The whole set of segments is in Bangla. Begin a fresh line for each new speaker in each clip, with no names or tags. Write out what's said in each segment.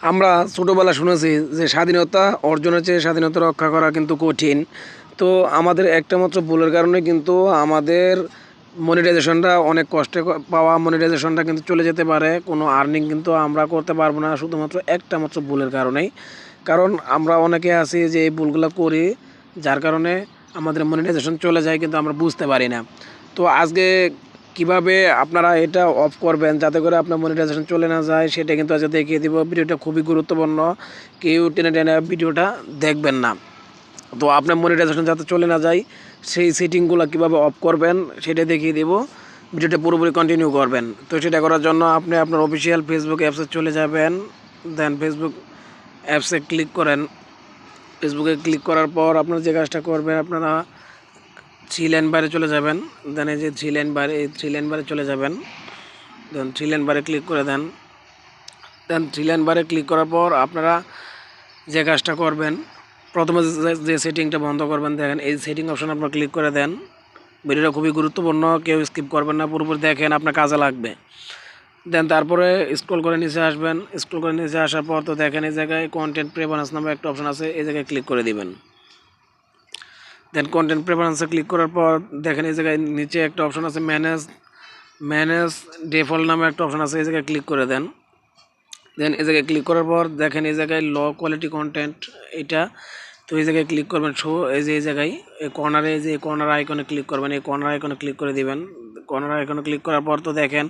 আমরা ছোটোবেলা শুনেছি যে স্বাধীনতা অর্জনের চেয়ে স্বাধীনতা রক্ষা করা কিন্তু কঠিন। তো আমাদের একটা মাত্র ভুলের কারণে কিন্তু আমাদের মনিটাইজেশনটা অনেক কষ্টে পাওয়া মনিটাইজেশনটা কিন্তু চলে যেতে পারে। কোনো আর্নিং কিন্তু আমরা করতে পারব না, শুধুমাত্র একটা মাত্র ভুলের কারণেই। কারণ আমরা অনেকে আছি যে এই ভুলগুলো করি, যার কারণে আমাদের মনিটাইজেশন চলে যায় কিন্তু আমরা বুঝতে পারি না। তো আজকে কীভাবে আপনারা এটা অফ করবেন যাতে করে আপনার মনিটাইজেশন চলে না যায়, সেটা কিন্তু আজকে দেখিয়ে দিব। ভিডিওটা খুবই গুরুত্বপূর্ণ। কেউ টেনে টেনে ভিডিওটা দেখবেন না। তো আপনার মনিটাইজেশন যাতে চলে না যায়, সেই সেটিংগুলো কীভাবে অফ করবেন, সেটা দেখিয়ে দেব। ভিডিওটা পুরোপুরি কন্টিনিউ করবেন। তো সেটা করার জন্য আপনি আপনার অফিসিয়াল ফেসবুক অ্যাপসে চলে যাবেন। দেন ফেসবুক অ্যাপসে ক্লিক করেন। ফেসবুকে ক্লিক করার পর আপনার যে কাজটা করবেন, আপনারা থ্রি লাইন বারে চলে যাবেন, দেন এই যে থ্রি লাইন বারে, এই থ্রি লাইন বারে চলে যাবেন, দেন থ্রি লাইন বারে ক্লিক করে দেন দেন থ্রি লাইন বারে ক্লিক করার পর আপনারা যে কাজটা করবেন, প্রথমে যে- সেটিংটা বন্ধ করবেন, দেখেন এই সেটিং অপশন আপনার ক্লিক করে দেন, ভিডিওটা খুবই গুরুত্বপূর্ণ, কেউ স্কিপ করবেন না, পুরোপুরি দেখেন আপনার কাজে লাগবে, দেন তারপরে স্ক্রল করে নিচে আসবেন স্ক্রল করে নিচে আসার পর তো দেখেন এই জায়গায় কন্টেন্ট প্রেফারেন্স নামে একটা অপশন আছে, এই জায়গায় ক্লিক করে দিবেন। দেন কন্টেন্ট প্রেফারেন্সে ক্লিক করার পর দেখেন এই জায়গায় নিচে একটা অপশন আছে ম্যানেজ ম্যানেজ ডিফল্ট নামে একটা অপশন আছে, এই জায়গায় ক্লিক করে দেন। দেন এই জায়গায় ক্লিক করার পর দেখেন এই জায়গায় ল কোয়ালিটি কন্টেন্ট এটা, তো এই জায়গায় ক্লিক করবেন শো এই যে এই জায়গায়, এই কর্নারে যে কর্নার আইকনে ক্লিক করবেন, এই কর্নার আইকনে ক্লিক করে দিবেন। কর্নার আইকনে ক্লিক করার পর তো দেখেন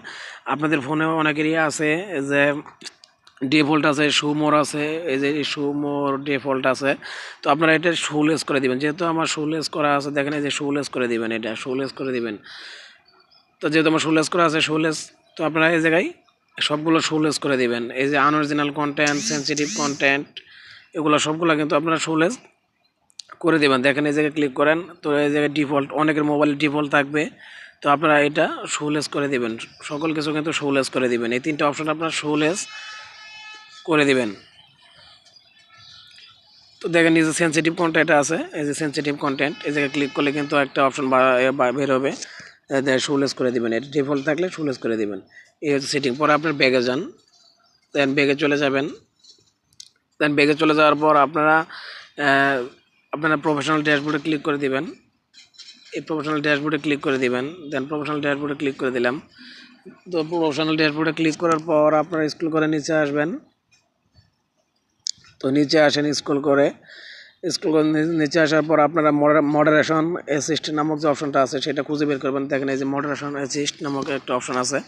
আপনাদের ফোনেও অনেকেরই আছে যে ডিফল্ট আছে, সুমোর আছে, এই যে সুমোর ডিফল্ট আছে। তো আপনারা এটা শুলেস করে দিবেন। যেহেতু আমার শুলেস করা আছে, দেখেন এই যে শুলেস করে দিবেন এটা শুলেস করে দিবেন। তো যেহেতু আমার শুলেস করা আছে শুলেস তো আপনারা এই জায়গায় সবগুলো শুলেস করে দিবেন। এই যে আনঅরিজিনাল কন্টেন্ট সেন্সিটিভ কন্টেন্ট এগুলো সবগুলো কিন্তু আপনারা শুলেস করে দেবেন। দেখেন এই জায়গায় ক্লিক করেন, তো এই জায়গায় ডিফল্ট অনেকের মোবাইলে ডিফল্ট থাকবে। তো আপনারা এটা শুলেস করে দিবেন। সকল কিছু কিন্তু শুলেস করে দিবেন। এই তিনটা অপশন আপনারা শুলেস করে দিবেন। তো দেখেন এই যে সেন্সিটিভ কন্টেন্ট আছে, এই যে সেন্সিটিভ কন্টেন্ট এই জায়গায় ক্লিক করলে কিন্তু একটা অপশন বের হবে। শুলেস করে দিবেন। এটা ডিফল্ট থাকলে শুলেস করে দিবেন। এই হচ্ছে সেটিং পরে আপনার ব্যাগে যান। দেন ব্যাগে চলে যাবেন। দেন ব্যাগে চলে যাওয়ার পর আপনারা আপনারা প্রফেশনাল ড্যাশবোর্ডে ক্লিক করে দিবেন। এই প্রফেশনাল ড্যাশবোর্ডে ক্লিক করে দিবেন। দেন প্রফেশনাল ড্যাশবোর্ডে ক্লিক করে দিলাম। তো প্রফেশনাল ড্যাশবোর্ডে ক্লিক করার পর আপনারা স্ক্রল করে নিচে আসবেন। তো নিচে আসেন স্কুল করে। স্কুল করে নিচে আসার পর আপনারা মডারেশন অ্যাসিস্ট নামক যে অপশনটা আছে, সেটা খুঁজে বের করবেন। দেখেন এই যে মডারেশন অ্যাসিস্ট নামক একটা অপশন আছে।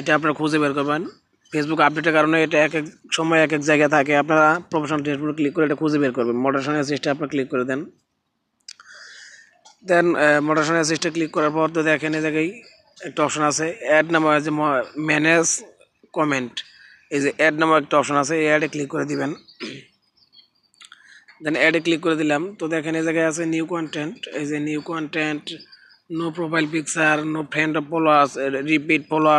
এটা আপনারা খুঁজে বের করবেন। ফেসবুক আপডেটের কারণে এটা এক এক সময় এক এক জায়গায় থাকে। আপনারা প্রফেশনাল ড্যাশবোর্ড ক্লিক করে এটা খুঁজে বের করবেন। মডারেশন অ্যাসিস্টে আপনারা ক্লিক করে দেন। দেন মোটেশন অ্যাসিস্টে ক্লিক করার পর তো দেখেন এই জায়গায় একটা অপশন আছে। অ্যাড নাম্বার আছে ম্যানেজ কমেন্ট এই যে অ্যাড নাম্বার একটা অপশন আছে, এই অ্যাডে ক্লিক করে দিবেন। দেন অ্যাডে ক্লিক করে দিলাম। তো দেখেন এই জায়গায় আছে নিউ কন্টেন্ট এই যে new content no profile picture no friend of followers repeat follow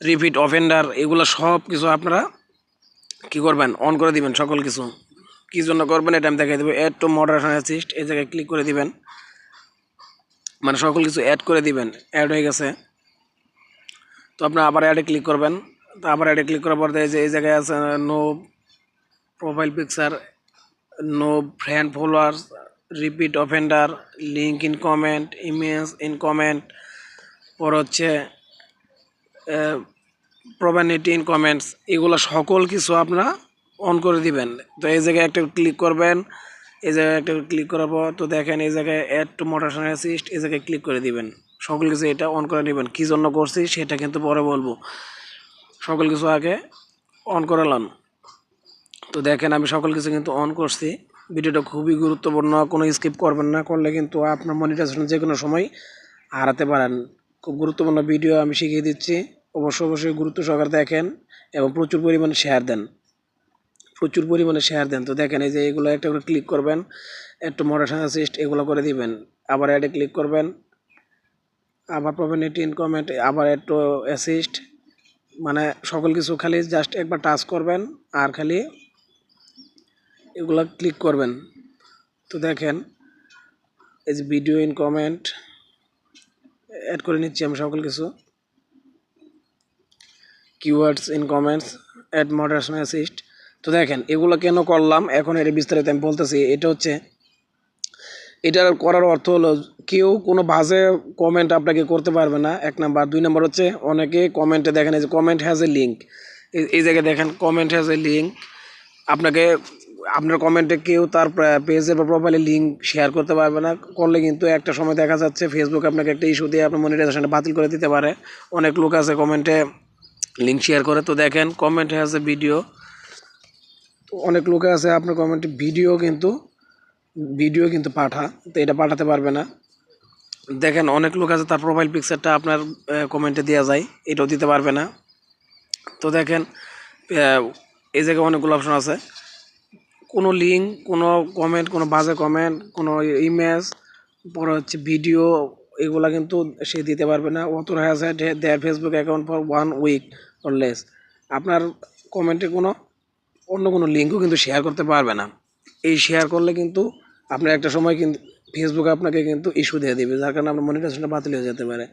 repeat offender এগুলো সব কিছু আপনারা কি করবেন? অন করে দিবেন সকল কিছু। কি জন্য করবেন? এটা আমি দেখাই দেবো। অ্যাড টু মডারেশন অ্যাসিস্ট এই জায়গায় ক্লিক করে দিবেন। মানে সকল কিছু অ্যাড করে দিবেন। অ্যাড হয়ে গেছে। তো আপনার আবার অ্যাডে ক্লিক করবেন। তো আবার অ্যাডে ক্লিক করার পর যে এই জায়গায় আছে no profile picture no friend followers repeat offender link in comment image in comment পর হচ্ছে প্রবানিটি ইন কমেন্টস এগুলো সকল কিছু আপনারা অন করে দিবেন। তো এই জায়গায় একটা ক্লিক করবেন, এই জায়গায় একটা ক্লিক করার পর তো দেখেন এই জায়গায় অ্যাড টু মোটেশন অ্যাসিস্ট এই জায়গায় ক্লিক করে দিবেন। সকল কিছু এটা অন করে নেবেন। কী জন্য করছি সেটা কিন্তু পরে বলব। সকল কিছু আগে অন করালাম। তো দেখেন, আমি সকল কিছু কিন্তু অন করছি। ভিডিওটা খুবই গুরুত্বপূর্ণ, কোনো স্কিপ করবেন না, করলে কিন্তু আপনার মনিটাইজেশন যে কোনো সময় হারাতে পারেন। খুব গুরুত্বপূর্ণ ভিডিও আমি শিখিয়ে দিচ্ছি। অবশ্যই অবশ্যই গুরুত্ব সহকারে দেখেন এবং প্রচুর পরিমাণে শেয়ার দেন। প্রচুর পরিমাণে শেয়ার দেন। তো দেখেন, এই যে এগুলো একটা করে ক্লিক করবেন, একটু মডারেশন অ্যাসিস্ট এগুলো করে দিবেন। আবার অ্যাডে ক্লিক করবেন। আবার পাবেন এটি ইন কমেন্ট আবার একটু অ্যাসিস্ট মানে সকল কিছু খালি জাস্ট একবার টাচ করবেন আর খালি এগুলা ক্লিক করবেন। তো দেখেন, এই যে ভিডিও ইন কমেন্ট অ্যাড করে নিচ্ছি আমি সকল কিছু। Keywords in comments add moderation assist তো দেখেন, এগুলো কেন করলাম? এখন এর বিস্তারিত আমি বলতেছি, এটা হচ্ছে, এটার করার অর্থ হলো কেউ কোনো বাজে কমেন্ট আপনাকে করতে পারবে না। এক নাম্বার। দুই নাম্বার হচ্ছে, অনেকে কমেন্টে দেখেন, এই যে কমেন্ট হ্যাজ এ লিঙ্ক এই জায়গায় দেখেন কমেন্ট হ্যাজ এ লিঙ্ক আপনাকে, আপনার কমেন্টে কেউ তার পেজে বা প্রোফাইলে লিঙ্ক শেয়ার করতে পারবে না। করলে কিন্তু একটা সময় দেখা যাচ্ছে ফেসবুক আপনাকে একটা ইস্যু দিয়ে আপনার মনিটাইজেশনটা বাতিল করে দিতে পারে। অনেক লোক আছে কমেন্টে লিঙ্ক শেয়ার করে। তো দেখেন কমেন্ট হ্যাজ এ ভিডিও তো অনেক লোকে আছে আপনার কমেন্টে ভিডিও কিন্তু ভিডিও কিন্তু পাঠা। তো এটা পাঠাতে পারবে না। দেখেন, অনেক লোক আছে, তার প্রোফাইল পিকচারটা আপনার কমেন্টে দেওয়া যায়, এটাও দিতে পারবে না। তো দেখেন এই জায়গায় অনেকগুলো অপশন আছে। কোনো লিঙ্ক কোনো কমেন্ট কোনো বাজে কমেন্ট কোনো ইমেজ পরে হচ্ছে ভিডিও এগুলা কিন্তু সে দিতে পারবে না। অত has had their Facebook account for one week or less আপনার কমেন্টে কোনো, অন্য কোনো লিঙ্কও কিন্তু শেয়ার করতে পারবে না। এই শেয়ার করলে কিন্তু আপনার একটা সময় কিন্তু ফেসবুক আপনাকে কিন্তু ইস্যু দিয়ে দেবে, যার কারণে আপনার মনিটাইজেশনটা বাতিল হয়ে যেতে পারে।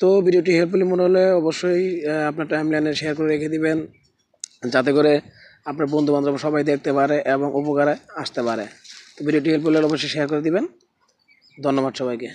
তো ভিডিওটি হেল্পফুলি মনে হলে অবশ্যই আপনার টাইম লাইনে শেয়ার করে রেখে দিবেন, যাতে করে আপনার বন্ধু বান্ধব সবাই দেখতে পারে এবং উপকারে আসতে পারে। তো ভিডিওটি হেল্পফুল হলে অবশ্যই শেয়ার করে দিবেন। ধন্যবাদ সবাইকে।